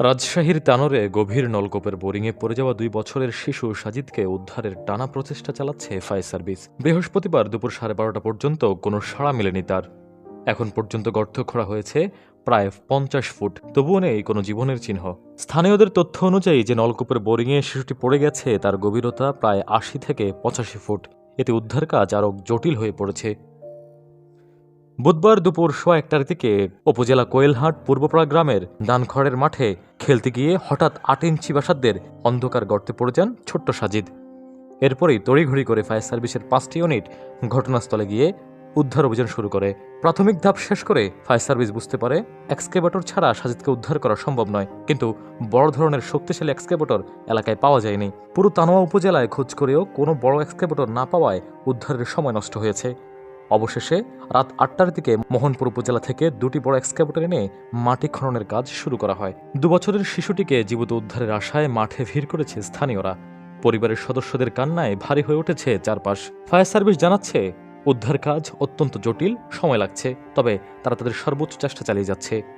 রাজশাহীর তানোরে গভীর নলকূপের বোরিংয়ে পড়ে যাওয়া দুই বছরের শিশু সাজিদকে উদ্ধারের টানা প্রচেষ্টা চালাচ্ছে ফায়ার সার্ভিস। বৃহস্পতিবার দুপুর সাড়ে বারোটা পর্যন্ত কোনো সাড়া মেলেনি তার। এখন পর্যন্ত গর্ত খোঁড়া হয়েছে প্রায় পঞ্চাশ ফুট। তবুও নেই কোনো জীবনের চিহ্ন। স্থানীয়দের তথ্য অনুযায়ী যে নলকূপের বোরিংয়ে শিশুটি পড়ে গেছে, তার গভীরতা প্রায় আশি থেকে পঁচাশি ফুট। এতে উদ্ধার কাজ আরও জটিল হয়ে পড়েছে। বুধবার দুপুর সোয়া একটার দিকে উপজেলা কোয়েলহাট পূর্বপাড়া গ্রামের দানখড়ের মাঠে খেলতে গিয়ে হঠাৎ আট ইঞ্চি বাসাদের অন্ধকার গর্তে পড়ে যান ছোট্ট সাজিদ। এরপরেই তড়িঘড়ি করে ফায়ার সার্ভিসের পাঁচটি ইউনিট ঘটনাস্থলে গিয়ে উদ্ধার অভিযান শুরু করে। প্রাথমিক ধাপ শেষ করে ফায়ার সার্ভিস বুঝতে পারে এক্সকেভেটর ছাড়া সাজিদকে উদ্ধার করা সম্ভব নয়, কিন্তু বড় ধরনের শক্তিশালী এক্সকেভেটর এলাকায় পাওয়া যায়নি। পুরো তানোয়া উপজেলায় খোঁজ করেও কোনো বড় এক্সকেভেটর না পাওয়ায় উদ্ধারের সময় নষ্ট হয়েছে। অবশেষে রাত আটটার দিকে মোহনপুর উপজেলা থেকে দুটি বড় এক্সকেভেটর এনে মাটি খননের কাজ শুরু করা হয়। দুবছরের শিশুটিকে জীবিত উদ্ধারের আশায় মাঠে ভিড় করেছে স্থানীয়রা। পরিবারের সদস্যদের কান্নায় ভারী হয়ে উঠেছে চারপাশ। ফায়ার সার্ভিস জানাচ্ছে, উদ্ধার কাজ অত্যন্ত জটিল, সময় লাগছে, তবে তারা তাদের সর্বোচ্চ চেষ্টা চালিয়ে যাচ্ছে।